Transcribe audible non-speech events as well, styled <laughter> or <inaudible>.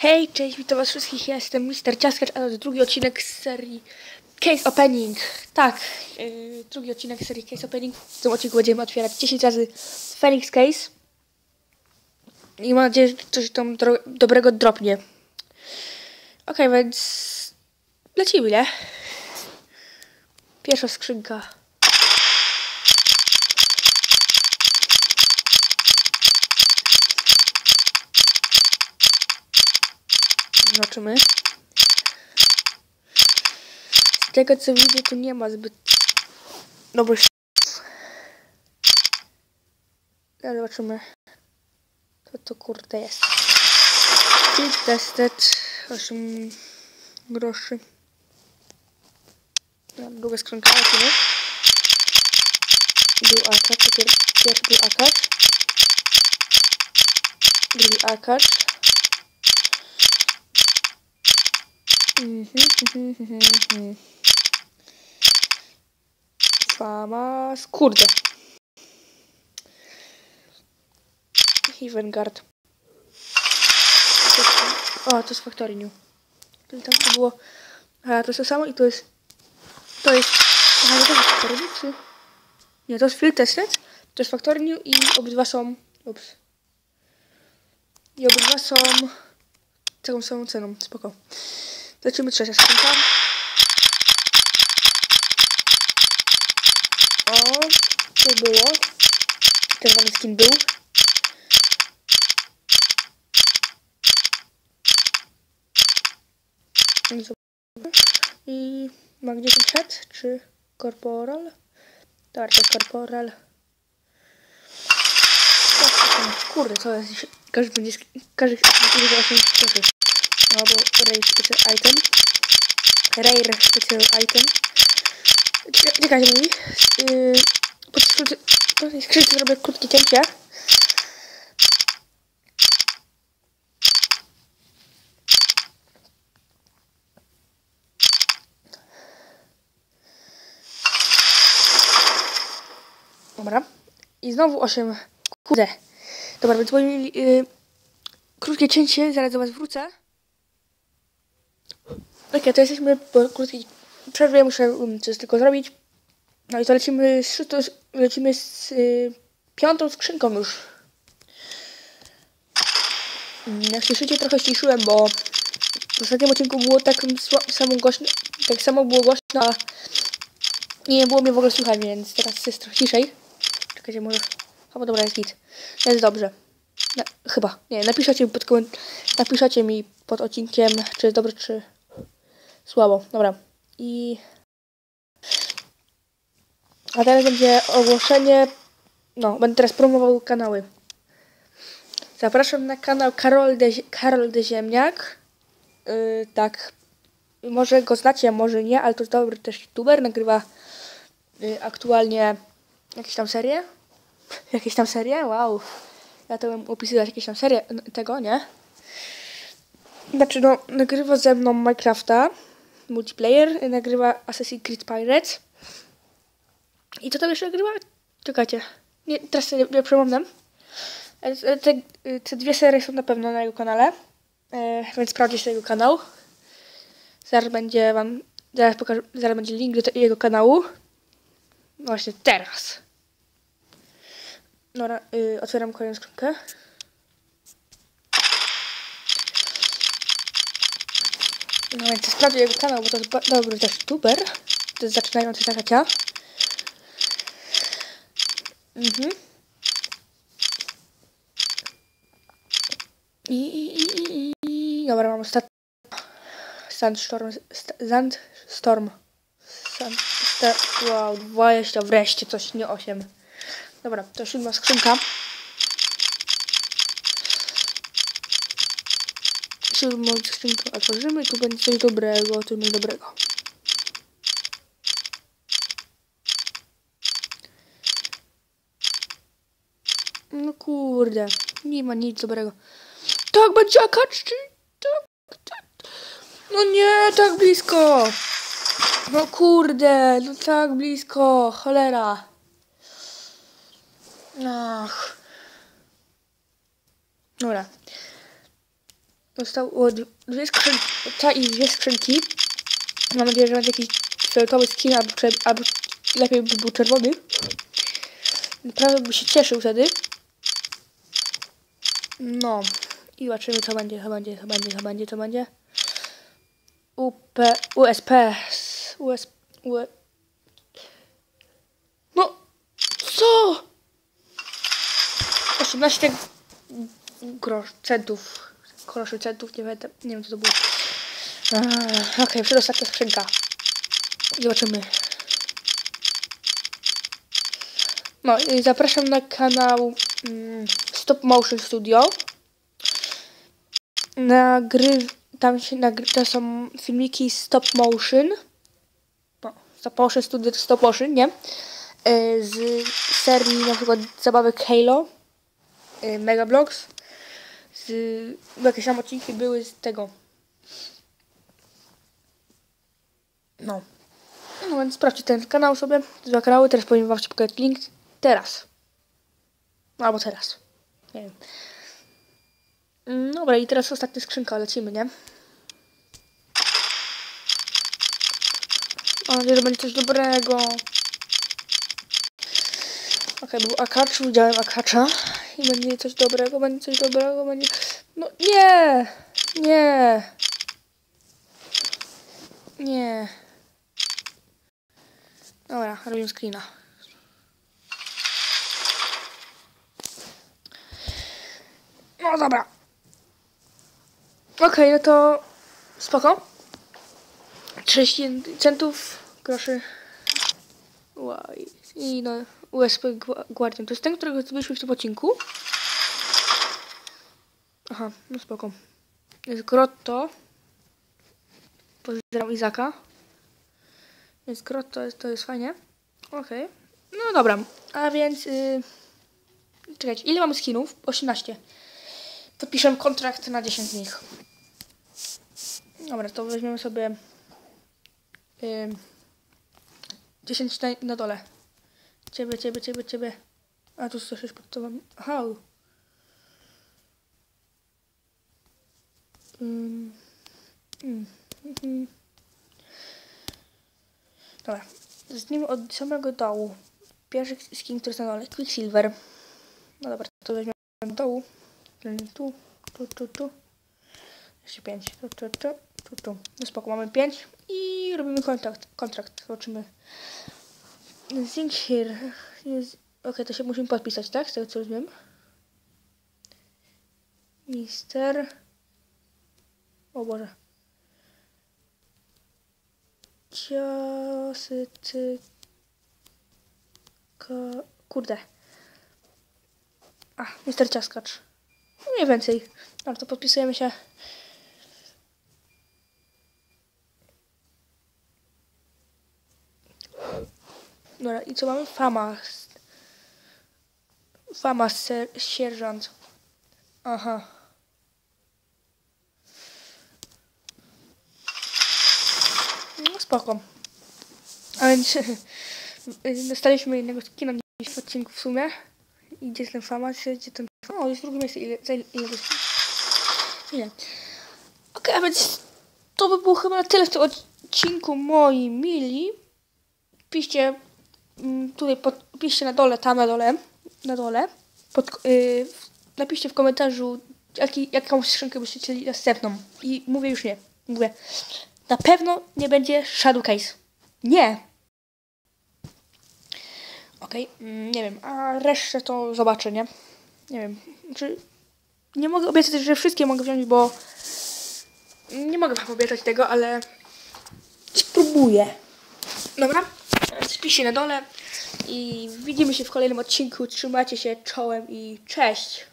Hej, cześć, witam was wszystkich, ja jestem Mister Ciaskacz, a to drugi odcinek z serii Case Opening. Tak, yy, drugi odcinek serii Case Opening. W tym odcinku będziemy otwierać 10 razy Phoenix Case. I mam nadzieję, że coś tam dobrego dropnie. Okej, więc lecimy, nie? Pierwsza skrzynka. Zobaczymy. Z tego co widzę, tu nie ma zbyt dobrych no, zobaczymy. Co to kurde jest. I testet 8 groszy. No, długa skrzynka, ale nie. Był akacz, pierwszy. Drugi akacz. Mhm, mhm, mhm, mhm. Fama, kurde. I Vanguard. O, to jest Factory New. Czyli tam to było... A, to jest to samo i to jest... To jest... Aha, to jest Factory New, czy... Nie, to jest Field Tested, to jest Factory New i obydwa są... Ups. I obydwa są... Taką samą ceną, spoko. Lecimy trzecia skrzynka. O, to było. Czerwony skin był. I mam 10 head, czy corporal? Tak, to jest corporal. Kurde, co jest? Każdy będzie, każdy będzie właśnie Albo Rare Special Item. Rare Special Item. Czekajcie mi. Yy, po tej skrzynce zrobię krótkie cięcie. Dobra. I znowu 8. Kurde. Dobra, więc moje yy, krótkie cięcie, zaraz do was wrócę. Ok, to jesteśmy po krótkiej przerwie, muszę um, coś tylko zrobić. No i to lecimy z, lecimy z y, piątą skrzynką już. Jak słyszycie, trochę ściszyłem, bo w ostatnim odcinku było tak samo głośno, tak samo było głośno, a nie było mnie w ogóle słychać, więc teraz jest trochę ciszej. Czekajcie, może... Chyba dobra, jest git. Jest dobrze. Na, chyba. Nie, napiszecie mi pod. Napiszecie mi pod odcinkiem, czy jest dobrze, czy słabo. Dobra. I... A teraz będzie ogłoszenie... No, będę teraz promował kanały. Zapraszam na kanał Karol de, Karol de Ziemniak. Yy, tak. Może go znacie, może nie, ale to jest dobry też youtuber. Nagrywa yy, aktualnie jakieś tam serie. <laughs> Jakieś tam serie? Wow. Ja to bym opisywać jakieś tam serie tego, nie? Znaczy, no, nagrywa ze mną Minecrafta multiplayer, nagrywa Assassin's Creed Pirates. I co tam jeszcze nagrywa? Czekajcie. Nie, teraz sobie nie przypomnę. Te, te dwie serie są na pewno na jego kanale. E, więc sprawdźcie jego kanał. Zaraz będzie wam. Zaraz pokażę. Zaraz będzie link do jego kanału. Właśnie teraz. Y, otwieram kolejną skrzynkę. No więc sprawdzę jego kanał, bo to jest dobry też youtuber. To jest zaczynający takacia. Mhm. I, i, i, i, dobra, mam ostatni. Sandstorm. Sandstorm. Sand, wow, 20, wreszcie coś, nie 8. Dobra, to siódma skrzynka. Siódmą skrzynkę otworzymy, tu będzie coś dobrego, coś będzie dobrego. No kurde, nie ma nic dobrego. Tak, będzie akacz. Tak, tak. No nie, tak blisko. No kurde, no tak blisko, cholera. Ach. Dobra. Zostało dwie ta i dwie skrzynki. Mam nadzieję, że będzie jakiś fioletowy skin, albo, albo lepiej by był czerwony. Naprawdę bym się cieszył wtedy. No. I zobaczymy co będzie, co będzie, co będzie, co będzie, co będzie. UP, USP, US, UE. No, co? 18 grosz, centów, groszy, centów, nie wiem, nie wiem co to było. Eee, Okej, przedostatnia skrzynka. Zobaczymy. No i zapraszam na kanał mm, Stop Motion Studio. Nagry... Tam się nagry... To są filmiki Stop Motion. No, Stop Motion Studio to Stop Motion, nie? E, Z serii na przykład zabawek Halo. e, Mega Bloks. Z... Jakieś tam odcinki były z tego. No. No więc sprawdźcie ten kanał sobie. Dwa kanały, teraz powiem wam szybko link. Teraz. Albo teraz. Nie wiem. Mm, Dobra, i teraz ostatnia skrzynka, lecimy, nie? Mam nadzieję, że będzie coś dobrego. Okej, był akacz, widziałem akacza. I będzie coś dobrego, będzie coś dobrego, będzie... No nie! Nie! Nie. Dobra, robimy screena. No dobra. Okej, no to spoko. 30 centów, groszy. Łaj. I no, USP Gua- Guardian. To jest ten, którego zdobyliśmy w tym odcinku. Aha, no spoko. Jest Grotto. Pozdrawiam Izaka. Jest Grotto, to jest fajnie. Okej. No dobra, a więc... Yy... Czekajcie, ile mamy skinów? 18. Podpiszę kontrakt na 10 z nich. Dobra, to weźmiemy sobie... Yy... 10 na, na dole. Ciebie, ciebie, ciebie, ciebie. A tu 106 pod tobą. Aha. Mm. Mm. Mhm. Dobra. Zacznijmy od samego dołu. Pierwszy skin, który jest na dole. Quicksilver. No dobra, to weźmiemy do dołu. Tu, tu, tu, tu. Jeszcze 5. Tu, tu, tu, tu, tu. No spoko, mamy 5 i robimy kontrakt. Kontrakt. Zobaczymy. Think here. Okej, to się musimy podpisać, tak? Z tego co rozumiem. Mister. O Boże. Ciosy, ty... Ka... Kurde. A, Mister Ciaskacz. Mniej więcej. No to podpisujemy się. Dobra, i co mamy? Famas. Famas, ser, sierżant. Aha. No spoko. A więc <laughs> dostaliśmy jednego skina gdzieś w odcinku w sumie. I gdzie jest ten Famas? Gdzie ten... O, jest drugie miejsce. Ile, za ile, ile? Okej, a więc to by było chyba na tyle w tym odcinku, moi mili. Piszcie tutaj, pod, piszcie na dole, tam na dole, na dole. Pod, yy, napiszcie w komentarzu, jaki, jaką skrzynkę byście chcieli następną. I mówię już nie. Mówię, na pewno nie będzie Shadow Case. Nie. Okej, mm, nie wiem, a resztę to zobaczę, nie? Nie wiem, czy... Nie mogę obiecać, że wszystkie mogę wziąć, bo... Nie mogę wam obiecać tego, ale... Spróbuję. Dobra? Spiszcie na dole i widzimy się w kolejnym odcinku. Trzymajcie się czołem i cześć!